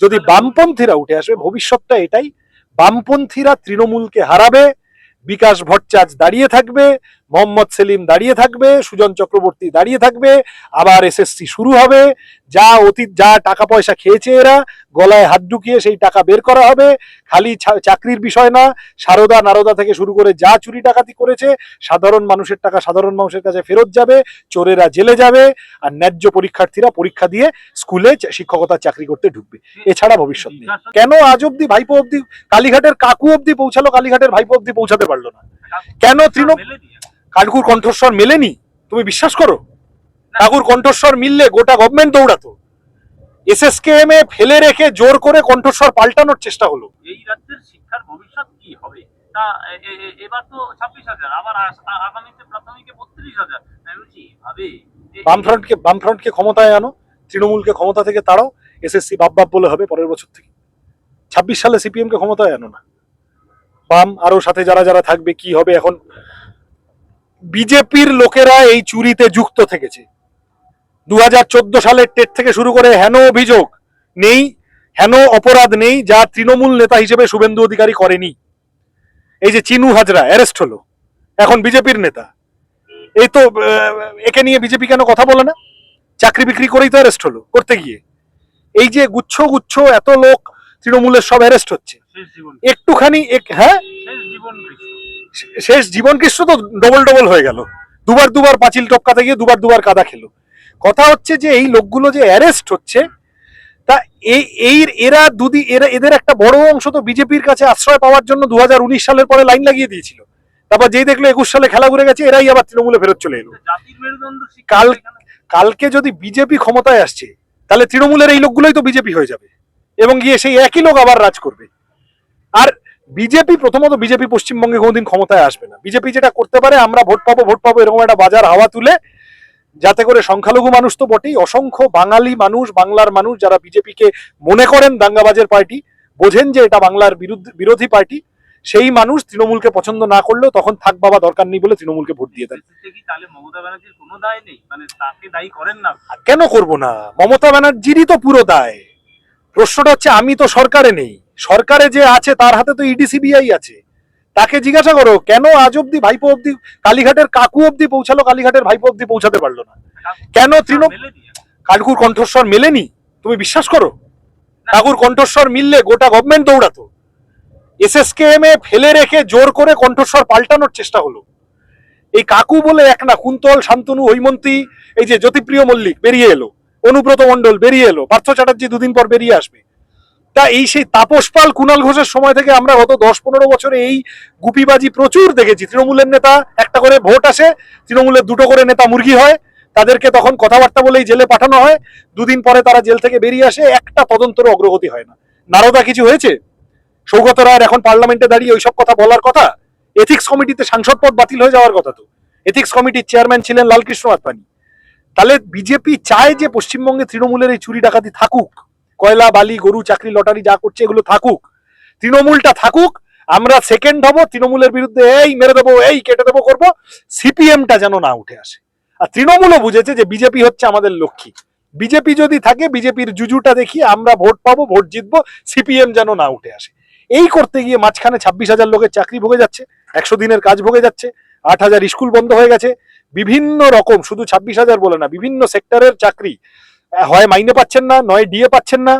যদি বামপন্থীরা উঠে আসবে ভবিষ্যৎটা এটাই। বামপন্থীরা তৃণমূলকে হারাবে বিকাশ ভট্টাচার্য দাঁড়িয়ে থাকবে মোহাম্মদ সেলিম দাঁড়িয়ে থাকবে, সুজন চক্রবর্তী দাঁড়িয়ে থাকবে, আবার এসএসসি শুরু হবে। যা অতীত, যা টাকা পয়সা খেয়েছে এরা, গলায় হাত ঢুকিয়ে সেই টাকা বের করা হবে। খালি চাকরির বিষয় না, সারদা নারদা থেকে শুরু করে যা চুরি ডাকাতি করেছে, সাধারণ মানুষের টাকা সাধারণ মানুষের কাছে ফেরত যাবে, চোরেরা জেলে যাবে, আর ন্যায্য পরীক্ষার্থীরা পরীক্ষা দিয়ে স্কুলে শিক্ষকতার চাকরি করতে ঢুকবে। এছাড়া ভবিষ্যৎ নেই। কেন আজ অব্দি ভাইপো অব্দি কালীঘাটের কাকু অব্দি পৌঁছালো, কালীঘাটের ভাইপো অব্দি পৌঁছাতে পারল না। কেন তৃণ- কাকুর কণ্ঠস্বর মেলেনি? তুমি বিশ্বাস করো? কাকুর কণ্ঠস্বর মিললে গোটা গভর্নমেন্ট দৌড়াতো। এস এস এসএসকেএম এ ফেলে রেখে জোর করে কণ্ঠস্বর পাল্টানোর চেষ্টা হলো। এই রাজ্যের শিক্ষার ভবিষ্যৎ কি হবে? তা এবার তো ছাব্বিশ হাজার আবার আগামীতে প্রাথমিকে বত্রিশ হাজার। আমি বলছি ভাবে যে- বামফ্রন্টকে বামফ্রন্টকে ক্ষমতায় আনো তৃণমূলকে ক্ষমতা থেকে তাড়াও এসএসসি বাপ বাপ বলে হবে পরের বছর থেকে। ছাব্বিশ সালে সিপিএম কে ক্ষমতায় আনো না। বাম আরও সাথে যারা যারা থাকবে কি হবে এখন? বিজেপির লোকেরা এই চুরিতে যুক্ত থেকেছে। দু হাজার চোদ্দ সালের টেট থেকে শুরু করে হেন অভিযোগ নেই হেন অপরাধ নেই যা তৃণমূল নেতা হিসেবে শুভেন্দু অধিকারী করেনি। এই যে চিনু হাজরা অ্যারেস্ট হলো। এখন বিজেপির নেতা। এই তো একে নিয়ে বিজেপি কেন কথা বলে না? চাকরি বিক্রি করেই তো অ্যারেস্ট হলো করতে গিয়ে। এই যে গুচ্ছ গুচ্ছ এত লোক তৃণমূলের সব অ্যারেস্ট হচ্ছে। একটুখানি এক হ্যাঁ? শেষ জীবন কৃষ্ণ তো ডবল ডবল হয়ে গেল। দুবার দুবার পাঁচিল টপকাতে গিয়ে দুবার দুবার কাদা খেলো। কথা হচ্ছে যে এই লোকগুলো যে অ্যারেস্ট হচ্ছে তা এই এই এরা দুদি এরা এদের একটা বড় অংশ তো বিজেপির কাছে আশ্রয় পাওয়ার জন্য দুহাজার উনিশ সালের পরে লাইন লাগিয়ে দিয়েছিল। তারপর যেই দেখল একুশ সালে খেলা ঘুরে গেছে এরাই আবার তৃণমূলে ফেরত চলে এলো। কাল- কালকে যদি বিজেপি ক্ষমতায় আসছে তাহলে তৃণমূলের এই লোকগুলোই তো বিজেপি হয়ে যাবে। এবং গিয়ে সেই একই লোক আবার রাজ করবে। আর বিজেপি প্রথমত বিজেপি পশ্চিমবঙ্গে কোনোদিন ক্ষমতায় আসবে না। বিজেপি যেটা করতে পারে আমরা ভোট পাবো ভোট পাবো এরকম একটা বাজার হাওয়া তুলে যাতে করে সংখ্যালঘু মানুষ তো বটেই। অসংখ্য বাঙালি মানুষ বাংলার মানুষ যারা বিজেপিকে মনে করেন দাঙ্গাবাজের পার্টি বোঝেন যে এটা বাংলার বিরুদ্ধে বিরোধী পার্টি সেই মানুষ তৃণমূলকে পছন্দ না করলেও তখন থাক বাবা দরকার নেই বলে তৃণমূলকে ভোট দিয়ে দেন। এতে কি তাহলে মমতা ব্যানার্জির কোনো দায় নেই? মানে তাকে দায়ী করেন না? কেন করব না? মমতা ব্যানার্জিরই তো পুরো দায়। প্রশ্নটা হচ্ছে আমি তো সরকারে নেই। সরকারে যে আছে তার হাতে তো ইডি সিবিআই আছে। তাকে জিজ্ঞাসা করো কেন আজ অব্দি ভাইপো অব্দি কালীঘাটের কাকু অব্দি পৌঁছালো কালীঘাটের ভাইপো অব্দি পৌঁছাতে পারল না? কেন তৃণমূল মেলে কাকুর কণ্ঠস্বর মেলেনি? তুমি বিশ্বাস করো? কাকুর কণ্ঠস্বর মিললে গোটা গভর্নমেন্ট দৌড়াতো। এসএসকেএম এ ফেলে রেখে জোর করে কণ্ঠস্বর পাল্টানোর চেষ্টা হলো। এই কাকু বলে এক না কুন্তল শান্তনু হৈমন্তী এই যে জ্যোতিপ্রিয় মল্লিক বেরিয়ে এলো। অনুব্রত মণ্ডল বেরিয়ে এলো। পার্থ চ্যাটার্জি দুদিন পর বেরিয়ে আসবে। তা এই সেই তাপস পাল কুণাল ঘোষের সময় থেকে আমরা গত দশ পনেরো বছরে এই গুপিবাজি প্রচুর দেখেছি। তৃণমূলের নেতা একটা করে ভোট আসে, তৃণমূলের দুটো করে নেতা মুরগি হয়, তাদেরকে তখন কথাবার্তা বলেই জেলে পাঠানো হয়। দুদিন পরে তারা জেল থেকে বেরিয়ে আসে, একটা তদন্তের অগ্রগতি হয় না। নারদা, কিছু হয়েছে? সৌগত রায়ের এখন পার্লামেন্টে দাঁড়িয়ে ওইসব কথা বলার কথা? এথিক্স কমিটিতে সাংসদ পদ বাতিল হয়ে যাওয়ার কথা তো। এথিক্স কমিটির চেয়ারম্যান ছিলেন লালকৃষ্ণ আদবানি। তাহলে বিজেপি চায় যে পশ্চিমবঙ্গে তৃণমূলের এই চুরি ডাকাতি থাকুক। কয়লা, বালি, গরু, চাকরি, লটারি যা করছে এগুলো থাকুক। তৃণমূলটা থাকুক, আমরা সেকেন্ড হব, তৃণমূলের বিরুদ্ধে এই মেরে দেবো, এই কেটে দেবো করব, সিপিএমটা যেন না উঠে আসে। আর তৃণমূলও বুঝেছে যে বিজেপি হচ্ছে আমাদের লক্ষ্মী। বিজেপি যদি থাকে, বিজেপির জুজুটা দেখি, আমরা ভোট পাবো, ভোট জিতবো, সিপিএম যেন না উঠে আসে। এই করতে গিয়ে মাঝখানে ছাব্বিশ হাজার লোকের চাকরি ভোগে যাচ্ছে, একশো দিনের কাজ ভোগে যাচ্ছে, আট হাজার স্কুল বন্ধ হয়ে গেছে। বিভিন্ন রকম, শুধু ছাব্বিশ হাজার বলে না, বিভিন্ন সেক্টরের চাকরি হয় মাইনে পাচ্ছেন না, নয় ডিএ পাচ্ছেন না,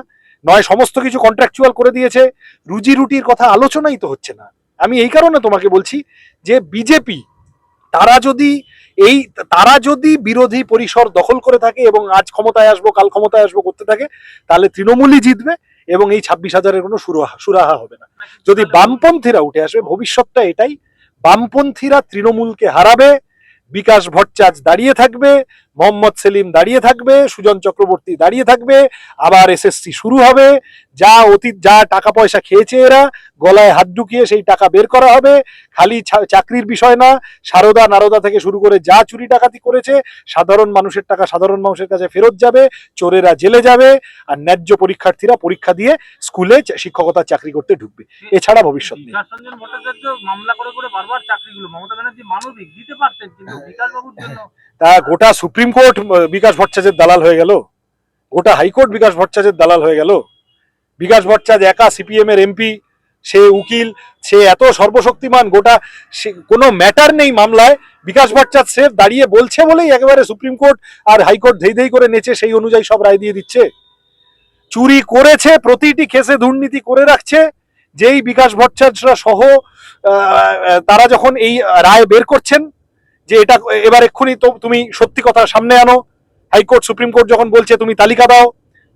নয় সমস্ত কিছু কন্ট্রাকচুয়াল করে দিয়েছে, রুজি রুটির কথা আলোচনাই তো হচ্ছে না। আমি এই কারণে তোমাকে বলছি যে বিজেপি তারা যদি এই, তারা যদি বিরোধী পরিসর দখল করে থাকে এবং আজ ক্ষমতায় আসব, কাল ক্ষমতায় আসব করতে থাকে, তাহলে তৃণমূলই জিতবে এবং এই ছাব্বিশ হাজারের কোনো সুরাহা সুরাহা হবে না। যদি বামপন্থীরা উঠে আসবে ভবিষ্যৎটা এটাই, বামপন্থীরা তৃণমূলকে হারাবে, বিকাশ ভট্টাচার্য দাঁড়িয়ে থাকবে মোহাম্মদ সেলিম দাঁড়িয়ে থাকবে, সুজন চক্রবর্তী দাঁড়িয়ে থাকবে, আবার এসএসসি শুরু হবে। যা অতীত, যা টাকা পয়সা খেয়েছে এরা, গলায় হাত ঢুকিয়ে সেই টাকা বের করা হবে। খালি চাকরির বিষয় না, সারদা নারদা থেকে শুরু করে যা চুরি ডাকাতি করেছে, সাধারণ মানুষের টাকা সাধারণ মানুষের কাছে ফেরত যাবে, চোরেরা জেলে যাবে, আর ন্যায্য পরীক্ষার্থীরা পরীক্ষা দিয়ে স্কুলে শিক্ষকতার চাকরি করতে ঢুকবে। এছাড়া ভবিষ্যৎ নেই। মামলা করে করে বারবার চাকরিগুলো, মমতা ব্যানার্জি মানবিক, দিতে পারতেন কিন্তু জন্য গোটা সুপ্রিম কোর্ট বিকাশ ভট্টাচার্যের দালাল হয়ে গেল। গোটা হাইকোর্ট বিকাশ ভট্টাচার্যের দালাল হয়ে গেল। বিকাশ ভট্টাচার্য একা সিপিএম এর এমপি, সে উকিল, সে এত সর্বশক্তিমান গোটা কোনো ম্যাটার নেই মামলায়। বিকাশ ভট্টাচার্য সেফ দাঁড়িয়ে বলছে বলেই একেবারে সুপ্রিম কোর্ট আর হাইকোর্ট ধেই ধেই করে নেচে সেই অনুযায়ী সব রায় দিয়ে দিচ্ছে। চুরি করেছে, প্রতিটি কেসে দুর্নীতি করে রাখছে। যেই বিকাশ ভট্টাচার্যরা সহ তারা যখন এই রায় বের করছেন যে এটা এবার এক্ষুনি তো তুমি সত্যি কথা সামনে আনো। হাইকোর্ট, সুপ্রিম কোর্ট যখন বলছে, তুমি তালিকা দাও,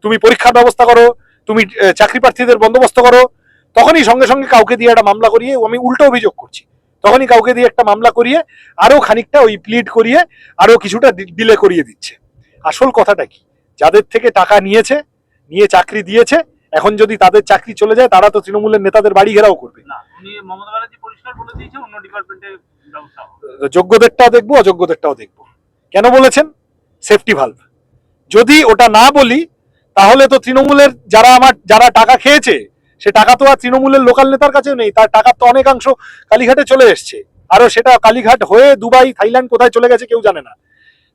তুমি পরীক্ষার ব্যবস্থা করো, তুমি চাকরি প্রার্থীদের বন্দোবস্ত করো, তখনই সঙ্গে সঙ্গে কাউকে দিয়ে একটা মামলা করিয়ে আমি উল্টো অভিযোগ করছি, তখনই কাউকে দিয়ে একটা মামলা করিয়ে, আরও খানিকটা ওই প্লিড করিয়ে, আরও কিছুটা ডিলে করিয়ে দিচ্ছে। আসল কথাটা কি? যাদের থেকে টাকা নিয়েছে, নিয়ে চাকরি দিয়েছে এখন যদি তাদের চাকরি চলে যায় তারা তো তৃণমূলের নেতাদের বাড়ি ঘেরাও করবে। যোগ্যদেরটাও দেখব অযোগ্যদেরটাও দেখব। কেন বলেছেন? সেফটি ভালভ যদি ওটা না বলি তাহলে তো তৃণমূলের যারা আমার যারা টাকা খেয়েছে সে টাকা তো আর তৃণমূলের লোকাল নেতার কাছেও নেই তার টাকা তো অনেকাংশ কালীঘাটে চলে এসছে। আরও সেটা কালীঘাট হয়ে দুবাই থাইল্যান্ড কোথায় চলে গেছে কেউ জানে না।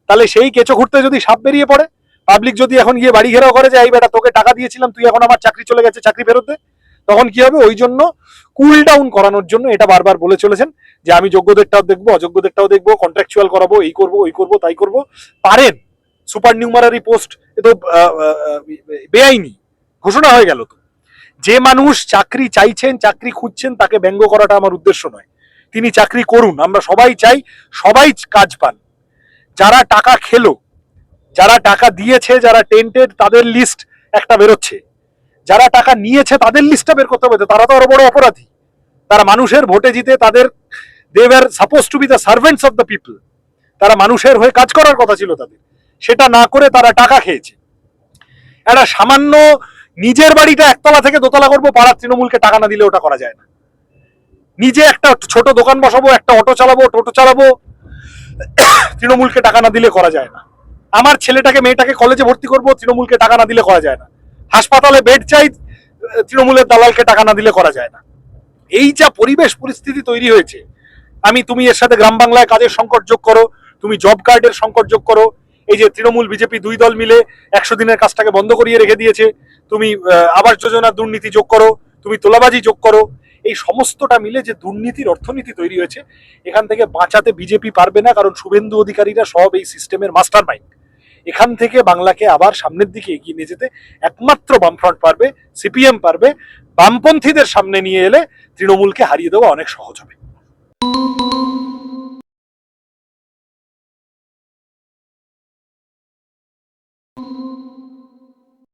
তাহলে সেই কেঁচো ঘুরতে যদি সাপ বেরিয়ে পড়ে পাবলিক যদি এখন গিয়ে বাড়ি ঘেরাও করে যে, এই বেটা, তোকে টাকা দিয়েছিলাম, তুই এখন আমার চাকরি চলে গেছে, চাকরি ফেরত দে। তখন কি হবে? ওই জন্য কুল ডাউন করানোর জন্য এটা বারবার বলে চলেছেন যে, আমি যোগ্যদেরটাও দেখব, অযোগ্যদেরটাও দেখব কন্ট্রাকচুয়াল করাবো, এই করব, ওই করব, তাই করব। পারেন। সুপার নিউমারারি পোস্ট এ তো বেআইনি। ঘোষণা হয়ে গেল তো। যে মানুষ চাকরি চাইছেন, চাকরি খুঁজছেন, তাকে ব্যঙ্গ করাটা আমার উদ্দেশ্য নয়। তিনি চাকরি করুন। আমরা সবাই চাই, সবাই কাজ পান। যারা টাকা খেলো যারা টাকা দিয়েছে, যারা টেন্টেড তাদের লিস্ট একটা বেরোচ্ছে। যারা টাকা নিয়েছে, তাদের লিস্টটা বের করতে হবে। তারা তো আরও বড় অপরাধী। তারা মানুষের ভোটে জিতে তাদের they were suppose to be the servants of the people তারা মানুষের হয়ে কাজ করার কথা ছিল তাদের। সেটা না করে তারা টাকা খেয়েছে। একটা সামান্য নিজের বাড়িটা একতলা থেকে দোতলা করব, পাড়ার তৃণমূলকে টাকা না দিলে ওটা করা যায় না। নিজে একটা ছোট দোকান বসাবো, একটা অটো চালাবো, টোটো চালাবো, তৃণমূলকে টাকা না দিলে করা যায় না। আমার ছেলেটাকে, মেয়েটাকে কলেজে ভর্তি করব, তৃণমূলকে টাকা না দিলে করা যায় না। হাসপাতালে বেড চাই, তৃণমূলের দালালকে টাকা না দিলে করা যায় না। এই যা পরিবেশ পরিস্থিতি তৈরি হয়েছে, আমি তুমি এর সাথে গ্রাম বাংলায় কাজের সংকট যোগ করো, তুমি জব কার্ডের সংকট যোগ করো, এই যে তৃণমূল বিজেপি দুই দল মিলে একশো দিনের কাজটাকে বন্ধ করিয়ে রেখে দিয়েছে, তুমি আবাস যোজনার দুর্নীতি যোগ করো, তুমি তোলাবাজি যোগ করো, এই সমস্তটা মিলে যে দুর্নীতির অর্থনীতি তৈরি হয়েছে, এখান থেকে বাঁচাতে বিজেপি পারবে না, কারণ শুভেন্দু অধিকারীরা সব এই সিস্টেমের মাস্টার মাইন্ড এখান থেকে বাংলাকে আবার সামনের দিকে এগিয়ে নিয়ে যেতে একমাত্র বামফ্রন্ট পারবে, সিপিএম পারবে। বামপন্থীদের সামনে নিয়ে এলে তৃণমূলকে হারিয়ে দেওয়া অনেক সহজ হবে।